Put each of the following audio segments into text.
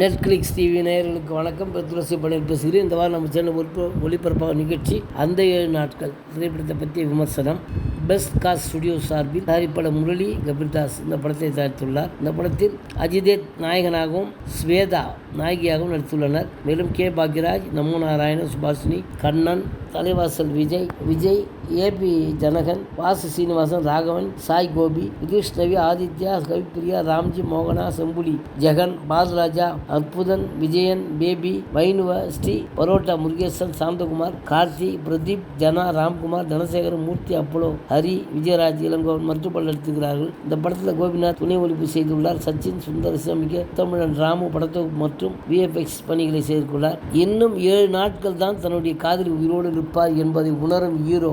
Netflix TV நேயர்களுக்கு வணக்கம். இப்போ துளசி பணியில் பேசுகிறேன் இந்த வாரம் நம்ம சேனல் ஒளிபரப்பாக நிகழ்ச்சி அந்த ஏழு நாட்கள். திரைப்படத்தை பற்றிய விமர்சனம். பெஸ்ட் காஸ் ஸ்டுடியோ சார்பில் தயாரிப்பாளர் முரளி கபிர்தாஸ் இந்த படத்தை தயாரித்துள்ளார். இந்த படத்தில் அஜிதேத் நாயகனாகவும் ஸ்வேதா நாயகியாகவும் நடித்துள்ளனர். மேலும் கே. பாக்யராஜ் நமோ நாராயணன் சுபாஷினி கண்ணன் தலைவாசல் விஜய் விஜய் ஏபி ஜனகன் வாசு சீனிவாசன் ராகவன் சாய் கோபி விதீஷ் ரவி ஆதித்யா கவிப்பிரியா ராம்ஜி மோகனா செம்புலி ஜெகன் பாலராஜா அற்புதன் விஜயன் பேபி வைணுவ ஸ்ரீ பரோட்டா முருகேசன் சாந்தகுமார் கார்த்தி பிரதீப் ஜனா ராம்குமார் தனசேகர் மூர்த்தி அப்போலோ ஹரி விஜயராஜ் இளங்கோவன் மற்றும் பலர் இந்த படத்தில் கோபிநாத் துணை ஒழிப்பு செய்துள்ளார். சச்சின் சுந்தர் இசையமைக்க தமிழன் ராமு படத்தொகுப்பு மற்றும் விஎஃப்எக்ஸ் பணிகளை செய்துள்ளார். இன்னும் ஏழு நாட்கள் தான் தன்னுடைய காதலி உயிரோடு இருப்பார் என்பதை உணரும் ஹீரோ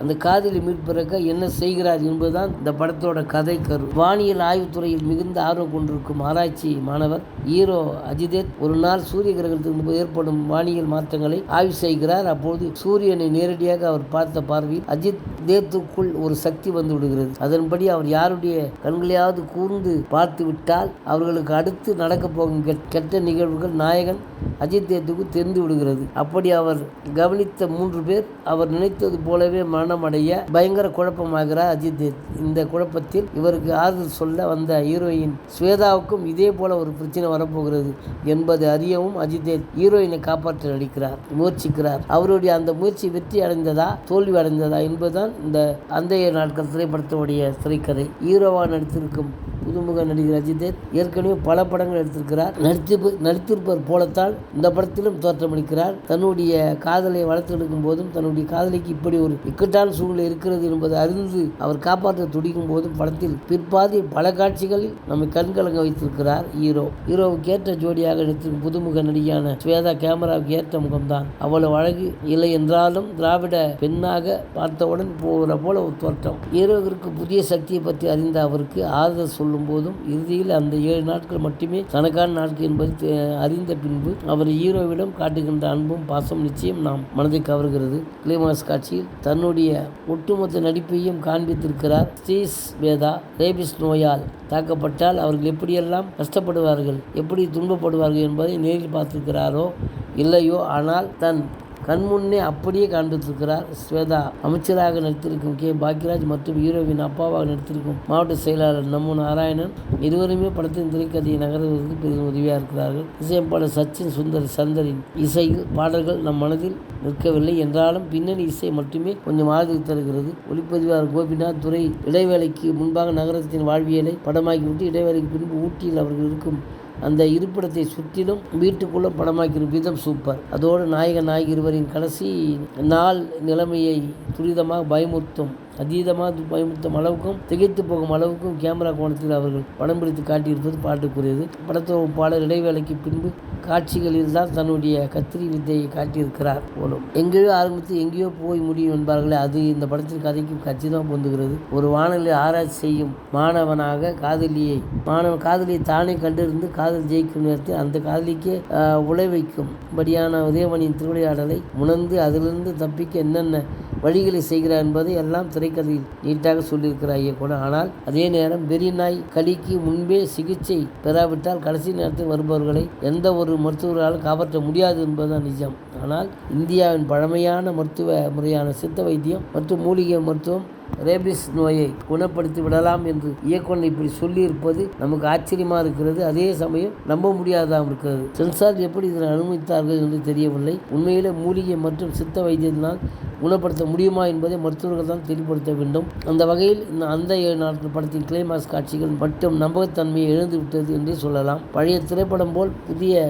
அந்த காதலி மீட்பிறக்க என்ன செய்கிறார் என்பதுதான் இந்த படத்தோட கதை கரு. வானியல் ஆய்வுத்துறையில் மிகுந்த ஆர்வம் கொண்டிருக்கும் ஆராய்ச்சி மாணவர் ஹீரோ அஜிதேத் ஒரு நாள் சூரிய கிரகத்திற்கு ஏற்படும் வானியல் மாற்றங்களை ஆய்வு செய்கிறார். அப்போது சூரியனை நேரடியாக அவர் பார்த்த பார்வையில் அஜித் தேத்துக்குள் ஒரு சக்தி வந்து விடுகிறது. அதன்படி அவர் யாருடைய கண்களையாவது கூர்ந்து பார்த்து விட்டால் அவர்களுக்கு அடுத்து நடக்கப் போகும் கெட்ட நிகழ்வுகள் நாயகன் அஜித் தேத்துக்கு தெரிந்து விடுகிறது. அப்படி அவர் கவனித்த மூன்று பேர் அவர் நினைத்தது போலவே மரணமடைய பயங்கர குழப்பமாகிறார் அஜித் இந்த குழப்பத்தில் இவருக்கு ஆறுதல் சொல்ல வந்த ஹீரோயின் ஸ்வேதாவுக்கும் இதே போல ஒரு பிரச்சனை வரப்போகிறது என்பதை அறியவும் அஜித் ஹீரோயினை காப்பாற்ற நடிக்கிறார் முயற்சிக்கிறார். அவருடைய அந்த முயற்சி வெற்றி அடைந்ததா தோல்வி அடைந்ததா என்பதுதான் இந்த அந்தைய நாட்கள் திரைப்படத்துடைய திரைக்கதை. ஹீரோவாக நடித்திருக்கும் புதுமுக நடிகர் அஜித்தேத் ஏற்கனவே பல படங்கள் எடுத்திருக்கிறார். நடித்து நடித்திருப்பவர் போலத்தான் இந்த படத்திலும் தோற்றமளிக்கிறார். தன்னுடைய காதலை வளர்த்தெடுக்கும் போதும் தன்னுடைய காதலிக்கு இப்படி ஒரு இக்கட்டான சூழ்நிலை இருக்கிறது என்பதை அறிந்து அவர் காப்பாற்ற துடிக்கும் போதும் படத்தில் பிற்பாதி பல காட்சிகளில் நம்மை கண்கலங்க வைத்திருக்கிறார் ஹீரோ. ஹீரோவுக்கு ஏற்ற ஜோடியாக நடித்திருக்கும் புதுமுக நடிகையான ஸ்வேதா கேமராவுக்கு ஏற்ற முகம்தான். அவ்வளவு அழகு இல்லை என்றாலும் திராவிட பெண்ணாக பார்த்தவுடன் போகிற போல ஒரு தோற்றம். ஹீரோவிற்கு புதிய சக்தியை பற்றி அறிந்த அவருக்கு ஆறுதல் சொல்லும் போதும் இறுதியில் அந்த ஏழு நாட்கள் மட்டுமே தனக்கான நாட்கள் என்பது அறிந்த பின்பு அவர் ஹீரோவிடம் காட்டுகின்ற அன்பும் பாசம் நிச்சயம் நாம் மனதை கவர்கிறது. கிளைமாஸ் காட்சியில் தன்னுடைய ஒட்டுமொத்த நடிப்பையும் காண்பித்திருக்கிறார் ஸ்ரீஸ் வேதா ரேபிஸ் நோயால் தாக்கப்பட்டால் அவர்கள் எப்படியெல்லாம் கஷ்டப்படுவார்கள் எப்படி துன்பப்படுவார்கள் என்பதை நேரில் பார்த்திருக்கிறாரோ இல்லையோ ஆனால் தன் கண்முன்னே அப்படியே காண்பித்திருக்கிறார் ஸ்வேதா. அமைச்சராக நடித்திருக்கும் கே. பாக்யராஜ் மற்றும் ஹீரோவின் அப்பாவாக நடித்திருக்கும் மாவட்ட செயலாளர் நம்ம நாராயணன் இருவருமே படத்தின் திரைக்கதையை நகர்வதற்கு பெரிதும் உதவியாக இருக்கிறார்கள். இசையமைப்பாளர் சச்சின் சுந்தர் சந்தரின் இசையில் பாடல்கள் நம் மனதில் நிற்கவில்லை என்றாலும் பின்னணி இசை மட்டுமே கொஞ்சம் ஆதரவு தருகிறது. ஒளிப்பதிவாளர் கோபிநாத் துறை இடைவேளைக்கு முன்பாக நகரத்தின் வாழ்வியலை படமாக்கிவிட்டு இடைவேளைக்கு பின்பு ஊட்டியில் அவர்கள் இருக்கும் அந்த இருப்பிடத்தை சுற்றிலும் வீட்டுக்குள்ளே படமாக்கிற விதம் சூப்பர். அதோடு நாயக நாயகி இருவரின் கடைசி நாள் நிலைமையை துரிதமாக பயமுறுத்தும். அதீதமாக பயமுறுத்தும் அளவுக்கும் திகைத்து போகும் அளவுக்கும் கேமரா கோணத்தில் அவர்கள் படம் பிடித்து காட்டியிருப்பது பாட்டுக்குரியது. படத்தோட பாடல் இடைவேளைக்கு பின்பு காட்சிகளில் தான் தன்னுடைய கத்திரி வித்தையை காட்டியிருக்கிறார் போலும். எங்கேயோ ஆரம்பித்து எங்கேயோ போய் முடியும் என்பார்களே அது இந்த படத்தின் கதைக்கும் கட்சி தான் பொந்துகிறது ஒரு வானொலி ஆராய்ச்சி செய்யும் மாணவனாக காதலியை மாணவன் காதலியை தானே கண்டிருந்து காதல் ஜெயிக்கும் நேரத்தில் அந்த காதலிக்கே உழை உழை வைக்கும்படியான உதயமணியின் திருவிளையாடலை உணர்ந்து அதிலிருந்து தப்பிக்க என்னென்ன வழிகளை செய்கிறார் என்பதை எல்லாம் திரைக்கதையில் நீட்டாக சொல்லியிருக்கிறார் இயக்குனர். ஆனால் அதே நேரம் பெரிய நாய் கலிக்கு முன்பே சிகிச்சை பெறாவிட்டால் கடைசி நேரத்தில் வருபவர்களை எந்த ஒரு மருத்துவர்களாலும் காப்பாற்ற முடியாது என்பதுதான் நிஜம். ஆனால் இந்தியாவின் பழமையான மருத்துவ முறையான சித்த வைத்தியம் மற்றும் மூலிகை மருத்துவம் ரேபிஸ் நோயை குணப்படுத்தி விடலாம் என்று இயக்குனர் இப்படி சொல்லியிருப்பது நமக்கு ஆச்சரியமாக இருக்கிறது. அதே சமயம் நம்ப முடியாதாகவும் இருக்கிறது. சென்சார் எப்படி இதனை அனுமதித்தார்கள் என்று தெரியவில்லை. உண்மையிலே மூலிகை மற்றும் சித்த வைத்தியத்தினால் குணப்படுத்த முடியுமா என்பதை மருத்துவர்கள் தான் தெளிவுபடுத்த வேண்டும். அந்த வகையில் இந்த அந்த ஏழு நாட்கள் படத்தின் கிளைமாஸ் காட்சிகள் மட்டும் நம்பகத்தன்மையை இழந்து விட்டது என்றே சொல்லலாம். பழைய திரைப்படம் போல் புதிய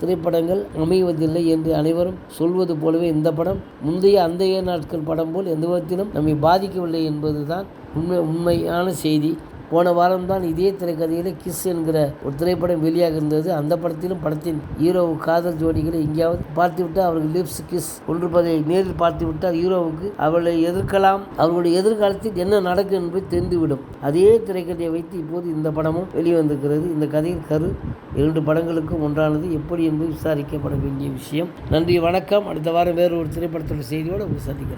திரைப்படங்கள் அமைவதில்லை என்று அனைவரும் சொல்வது போலவே இந்த படம் முந்தைய அந்த ஏழு நாட்கள் படம் போல் எந்த விதத்திலும் நம்மை பாதிக்கவில்லை என்பதுதான் உண்மை உண்மையான செய்தி. போன வாரம்தான் இதே திரைக்கதையில் கிஸ் என்கிற ஒரு திரைப்படம் வெளியாக இருந்தது. அந்த படத்திலும் படத்தின் ஹீரோ காதல் ஜோடிகளை எங்கேயாவது பார்த்துவிட்டு அவர்கள் லிப்ஸ் கிஸ் கொண்டிருப்பதை நேரில் பார்த்துவிட்டால் ஹீரோவுக்கு அவளை எதிர்க்கலாம். அவர்களுடைய எதிர்காலத்தில் என்ன நடக்கும் என்பதை தெரிந்துவிடும். அதே திரைக்கதையை வைத்து இப்போது இந்த படமும் வெளிவந்திருக்கிறது. இந்த கதையின் கரு இரண்டு படங்களுக்கும் ஒன்றானது. எப்படி என்பது விசாரிக்கப்பட வேண்டிய விஷயம். நன்றி வணக்கம். அடுத்த வாரம் வேறு ஒரு திரைப்படத்தோட செய்தியோடு உங்களை சந்திக்கிறேன்.